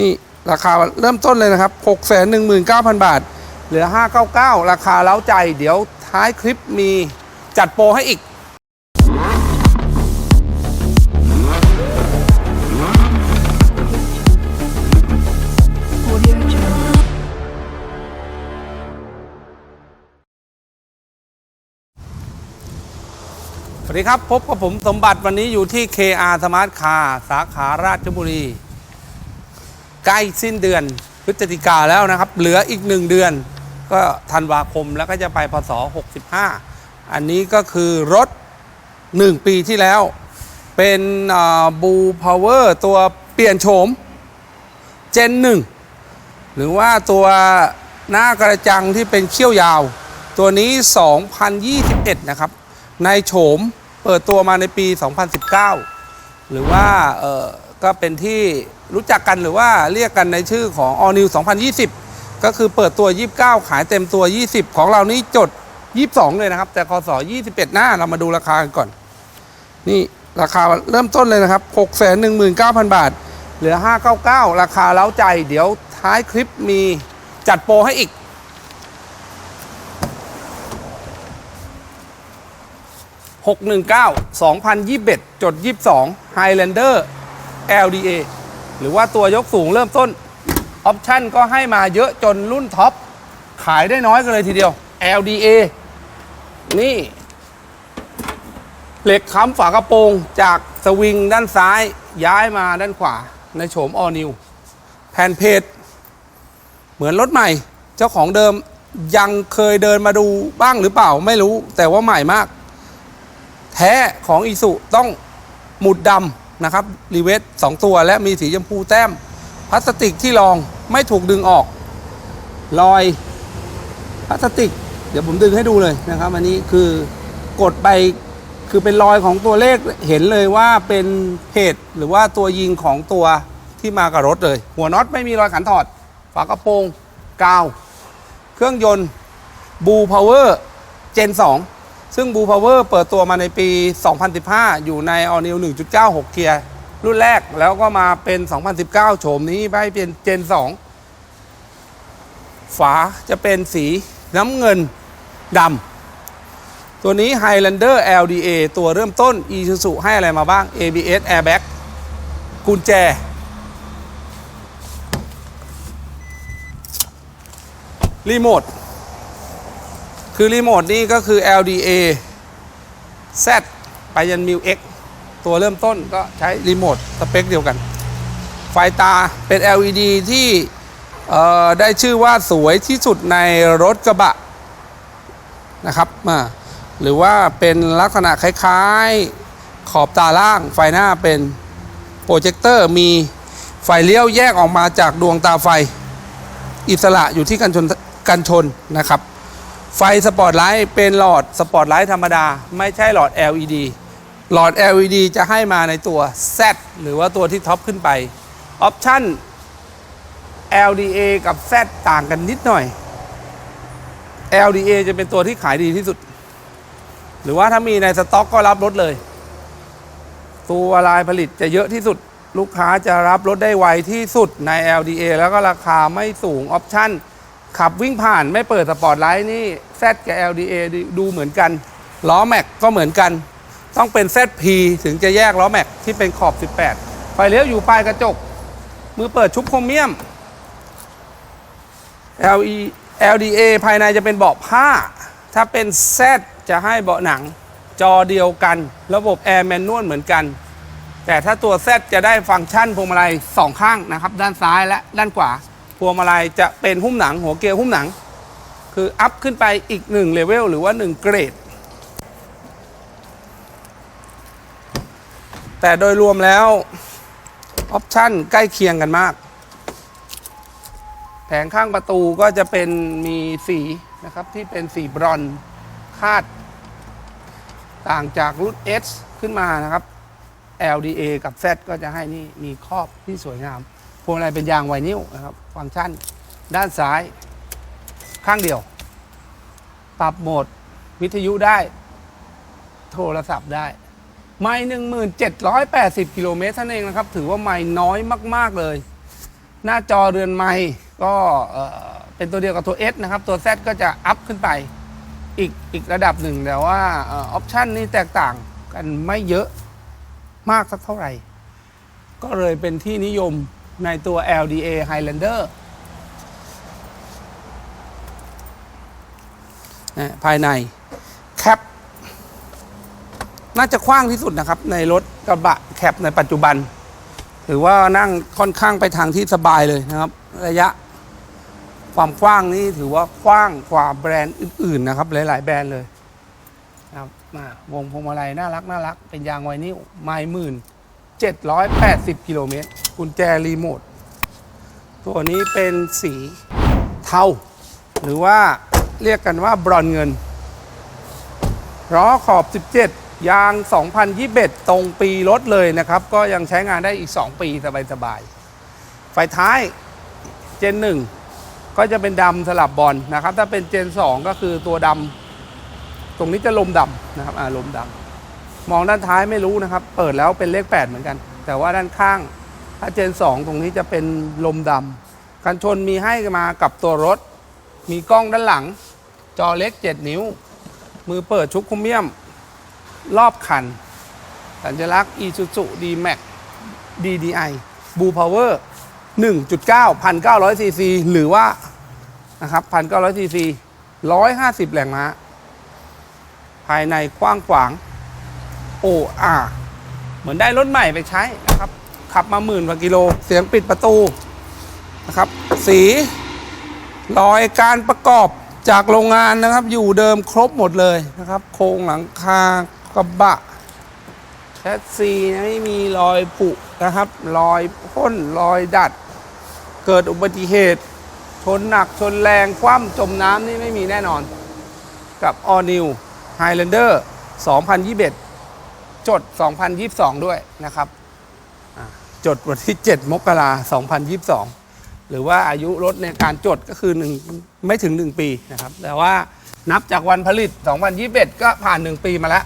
นี่ราคาเริ่มต้นเลยนะครับ 6 1 9 0 0 0 บาท เหลือ 599 ราคาเล้าใจ เดี๋ยวท้ายคลิปมีจัดโปรให้อีก สวัสดีครับ พบกับผมสมบัติวันนี้อยู่ที่ KR Smart Car สาขาราชบุรี ใกล้สิ้นเดือนพฤศจิกาแล้วนะครับ เหลืออีกหนึ่งเดือน ก็ธันวาคมแล้วก็จะไปพศ 65 อันนี้ก็คือรถ 1 ปีที่แล้ว เป็นบูพาวเวอร์ตัวเปลี่ยนโฉมเจนหนึ่งหรือว่าตัวหน้ากระจังที่เป็นเขี้ยวยาว ตัวนี้ 2021 นะครับ ในโฉมเปิดตัวมาในปี 2019 หรือว่าเออก็เป็นที่ รู้จักกันหรือว่าเรียกกันในชื่อของ All New 2020 ก็คือเปิดตัว 29 ขายเต็มตัว 20 ของเรานี่จด 22 เลยนะครับ แต่คศ21 หน้าเรามาดูราคากันก่อน นี่ราคาเริ่มต้นเลยนะครับ 6 1 9 0 0 0 บาท เหลือ 599 ราคาเล้าใจ เดี๋ยวท้ายคลิปมีจัดโปรให้อีก619 2021 จด 22 Highlander LDA หรือว่าตัวยกสูงเริ่มต้นออปชั่นก็ให้มาเยอะจนรุ่นท็อป ขายได้น้อยกันเลยทีเดียว LDA นี่ เหล็กค้ำฝากระโปรงจากสวิงด้านซ้ายย้ายมาด้านขวาในโฉม All New แผ่นเพจเหมือนรถใหม่ เจ้าของเดิมยังเคยเดินมาดูบ้างหรือเปล่าไม่รู้แต่ว่าใหม่มาก แท้ของอีสุต้องหมุดดำ นะครับรีเวส2ตัวและมีสีชมพูแต้มพลาสติกที่รองไม่ถูกดึงออกรอยพลาสติก เดี๋ยวผมดึงให้ดูเลยนะครับ อันนี้คือกดไปคือเป็นรอยของตัวเลขเห็นเลยว่าเป็นเพจหรือว่าตัวยิงของตัวที่มากับรถเลย หัวน็อตไม่มีรอยขันถอด ฝากระโปรงกาว เครื่องยนต์บูพาวเวอร์เจน 2 ซึ่งบูพาวเวอร์เปิดตัวมาในปี 2015 อยู่ใน All New 1.96 เกียร์รุ่นแรกแล้วก็มาเป็น 2019 โฉมนี้ไปเป็นเจน 2 ฝาจะเป็นสีน้ำเงินดำตัวนี้ Highlander LDA ตัวเริ่มต้น Isuzu ให้อะไรมาบ้าง ABS Airbag กุญแจ รีโมท คือรีโมทนี่ก็คือ LDA Z ไปยัน m ิ X ตัวเริ่มต้นก็ใช้รีโมทสเปคเดียวกัน ไฟตาเป็น LED ที่ได้ชื่อว่าสวยที่สุดในรถกระบะนะครับอ่าหรือว่าเป็นลักษณะคล้ายๆขอบตาล่าง ไฟหน้าเป็นโปรเจคเตอร์มีไฟเลี้ยวแยกออกมาจากดวงตาไฟ อิสระอยู่ที่กันชนกันชนนะครับ ไฟสปอตไลท์เป็นหลอดสปอตไลท์ธรรมดา ไม่ใช่หลอด LED หลอด LED จะให้มาในตัว Z หรือว่าตัวที่ท็อปขึ้นไป ออปชั่น LDA กับ Z ต่างกันนิดหน่อย LDA จะเป็นตัวที่ขายดีที่สุด หรือว่าถ้ามีในสต็อกก็รับรถเลย ตัวลายผลิตจะเยอะที่สุด ลูกค้าจะรับรถได้ไวที่สุดใน LDA แล้วก็ราคาไม่สูงออปชั่น ขับวิ่งผ่านไม่เปิดสปอร์ตไลท์นี่ Z กับ LDA ดูเหมือนกัน ล้อแม็กก็เหมือนกัน ต้องเป็น ZP ถึงจะแยกล้อแม็กที่เป็นขอบ 18 ไฟเลี้ยวอยู่ปลายกระจก มือเปิดชุบโครเมียม LE LDA ภายในจะเป็นเบาะผ้า ถ้าเป็น Z จะให้เบาะหนังจอเดียวกัน ระบบแอร์แมนนวลเหมือนกัน แต่ถ้าตัว Z จะได้ฟังก์ชันพวงมาลัยสองข้างนะครับ ด้านซ้ายและด้านขวา พวงมาลัยจะเป็นหุ้มหนังหัวเกียร์หุ้มหนัง คืออัพขึ้นไปอีกหนึ่งเลเวลหรือว่า1เกรด แต่โดยรวมแล้ว ออปชั่นใกล้เคียงกันมาก แผงข้างประตูก็จะเป็นมีสีนะครับที่เป็นสีบรอนซ์คาด ต่างจากรุ่น S ขึ้นมานะครับ LDA กับ Z ก็จะให้นี่มีครอบที่สวยงาม พวงมาลัยเป็นยางไวนิลนะครับฟังก์ชัน ด้านซ้าย ข้างเดียว ปรับโหมดวิทยุได้ โทรศัพท์ได้ไม่1780 กิโลเมตรเท่านั้นเองนะครับ ถือว่าไม่น้อยมาก ๆ เลย หน้าจอเรือนไม้ก็เอ่อเป็นตัวเดียวกับตัว S นะครับ ตัว Z ก็จะอัพขึ้นไป อีกอีกระดับหนึ่ง แต่ว่าออปชันนี่แตกต่างกันไม่เยอะมากสักเท่าไหร่ ก็เลยเป็นที่นิยม ในตัว LDA Highlander นะภายในแคปน่าจะกว้างที่สุดนะครับ ในรถกระบะแคปในปัจจุบัน ถือว่านั่งค่อนข้างไปทางที่สบายเลยนะครับ ระยะความกว้างนี่ถือว่ากว้างกว่าแบรนด์อื่นๆนะครับ หลาย ๆ แบรนด์เลยนะครับมาวงพวงมาลัยน่ารักน่ารัก เป็นยางไวนิลไม้หมื่น เจ็ดร้อยแปดสิบกิโลเมตรกุญแจรีโมท ตัวนี้เป็นสีเทาหรือว่าเรียกกันว่าบรอนเงินล้อขอบ 17 ยาง 2021 ตรงปีรถเลยนะครับ ก็ยังใช้งานได้อีก 2 ปีสบายๆ ไฟท้ายเจน 1 ก็จะเป็นดำสลับบอลนะครับ ถ้าเป็นเจน 2 ก็คือตัวดำตรงนี้จะลมดำนะครับอ่าลมดำ มองด้านท้ายไม่รู้นะครับ เปิดแล้วเป็นเลข 8 เหมือนกัน แต่ว่าด้านข้างถ้าเจน 2 ตรงนี้จะเป็นลมดำกันชนมีให้มากับตัวรถ มีกล้องด้านหลัง จอเล็ก 7 นิ้ว มือเปิดชุบคุมเมียม รอบคัน สัญลักษณ์ Isuzu D-Max DDI Blue Power 1.9 1,900 cc หรือว่านะครับ 1,900 cc 150 แรงม้า ภายในกว้างขวาง โอ้อาเหมือนได้รถใหม่ไปใช้นะครับ ขับมาหมื่นกว่ากิโล เสียงปิดประตูนะครับ สีรอยการประกอบจากโรงงานนะครับ อยู่เดิมครบหมดเลยนะครับ โครงหลังคากระบะแชสซีไม่มีรอยผุนะครับ รอยพ่นรอยดัด เกิดอุบัติเหตุ ชนหนักชนแรงคว่ำจมน้ำนี่ไม่มีแน่นอน กับ All New Highlander 2021 จด 2022 ด้วยนะครับ จดวันที่ 7 มกราคม 2022 หรือว่าอายุรถในการจดก็คือ 1 ไม่ถึง 1 ปีนะครับ แต่ว่านับจากวันผลิต 2021 ก็ผ่าน 1 ปีมาแล้ว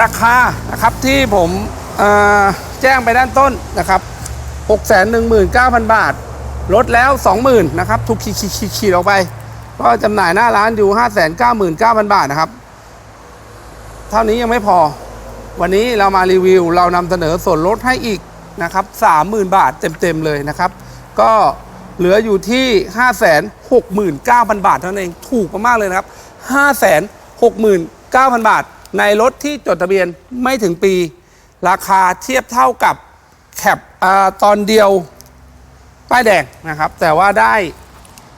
ราคานะครับที่ผมแจ้งไปด้านต้นนะครับ 619,000 บาท ลดแล้ว 20,000 นะครับ ถูกขีดขีดขีดออกไป ก็จำหน่ายหน้าร้านอยู่ 599,000 บาทนะครับ เท่านี้ยังไม่พอ วันนี้เรามารีวิว เรานำเสนอส่วนลดให้อีกนะครับ30,000 บาทเต็มๆเลยนะครับ ก็เหลืออยู่ที่ 569,000 บาทเท่านั้นเองถูกมากๆเลยนะครับ 569,000 บาท ในรถที่จดทะเบียนไม่ถึงปี ราคาเทียบเท่ากับแคปอตอนเดียวป้ายแดงนะครับ แต่ว่าได้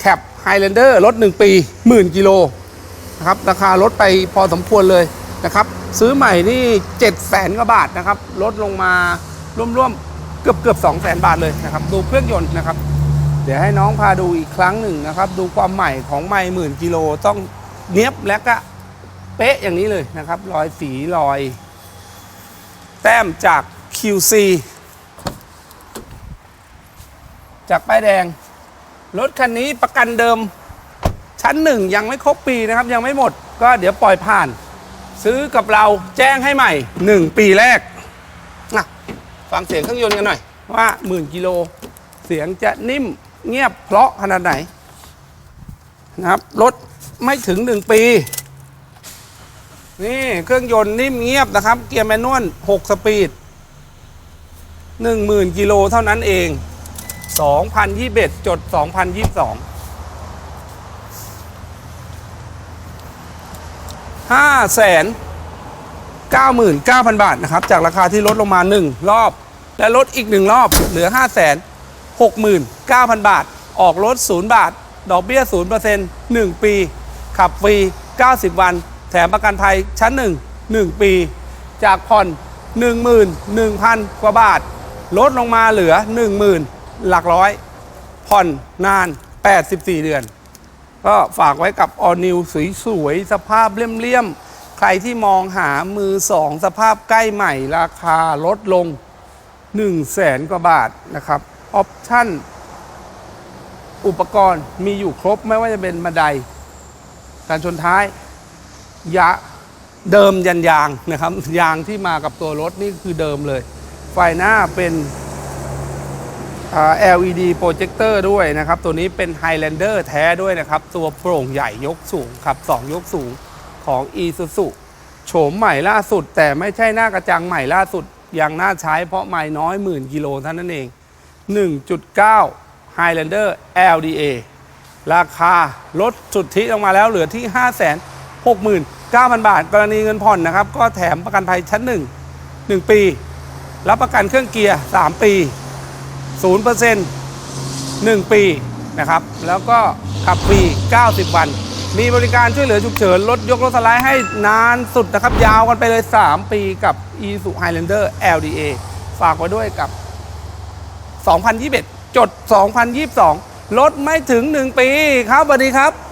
แคปไฮแลนเดอร์ลด1ปี 10,000กิโลนะครับ ราคาลดไปพอสมควรเลย นะครับ ซื้อใหม่นี่7 0 0แสนกว่าบาทนะครับ ลดลงมาร่วมๆเกือบเกือบ2 0 0แสนบาทเลยนะครับ ดูเครื่องยนต์นะครับ เดี๋ยวให้น้องพาดูอีกครั้งหนึ่งนะครับ ดูความใหม่ของไม่หมื่นกิโลต้องเนี้ยบและก็เป๊ะอย่างนี้เลยนะครับ รอยสีรอย แต้มจาก QC จากป้ายแดง รถคันนี้ประกันเดิมชั้นหนึ่งยังไม่ครบปีนะครับ ยังไม่หมดก็เดี๋ยวปล่อยผ่าน ซื้อกับเราแจ้งให้ใหม่ 1 ปีแรกนะฟังเสียงเครื่องยนต์กันหน่อย ว่าหมื่นกิโลเสียงจะนิ่มเงียบเพราะขนาดไหนนะครับรถไม่ถึง 1 ปี นี่เครื่องยนต์นิ่มเงียบนะครับ เกียร์แมนนวล6สปีด 10,000 กิโลเท่านั้นเอง 2021จด 2022 ห้าแสนเก้าหมื่นเก้าพันบาทนะครับ จากราคาที่ลดลงมา1รอบ และลดอีก1รอบเหลือ5 6 9 0 0 0บาท ออกรถ0บาท ดอกเบี้ย0% 1ปี ขับฟรี90วัน แถมประกันภัยชั้น1 1ปี จากผ่อน11,000กว่าบาท ลดลงมาเหลือ10,000หลักร้อย ผ่อนนาน 84 เดือน ก็ฝากไว้กับออนิวสวยๆ สภาพเลี่ยมๆ ใครที่มองหามือสองสภาพใกล้ใหม่ราคาลดลง 1 0 0 0 0แสนกว่าบาทนะครับออปชั่น อุปกรณ์มีอยู่ครบไม่ว่าจะเป็นบันได การชนท้าย ยะเดิมยันยางนะครับ ยางที่มากับตัวรถนี่คือเดิมเลย ไฟหน้าเป็น LED โปรเจคเตอร์ด้วยนะครับ ตัวนี้เป็น Highlander แท้ด้วยนะครับ ตัวโปร่งใหญ่ยกสูงขับ 2 ยกสูงของ Isuzu โฉมใหม่ล่าสุด แต่ไม่ใช่หน้ากระจังใหม่ล่าสุด ยังน่าใช้เพราะไม่น้อยหมื่นกิโลเท่านั้นเอง 1.9 Highlander LDA ราคาลดสุทธิลงมาแล้วเหลือที่ 569,000 บาท กรณีเงินผ่อนนะครับ ก็แถมประกันภัยชั้น 1 1 ปี รับประกันเครื่องเกียร์ 3 ปี 0% 1 ปีนะครับ แล้วก็ขับฟรี 90 วัน มีบริการช่วยเหลือฉุกเฉิน รถยกรถสไลด์ให้นานสุดนะครับ ยาวกันไปเลย 3 ปีกับ e s u Highlander LDA ฝากไว้ด้วยกับ 2021 จด 2022 ลดไม่ถึง 1 ปีครับสวัสดีครับ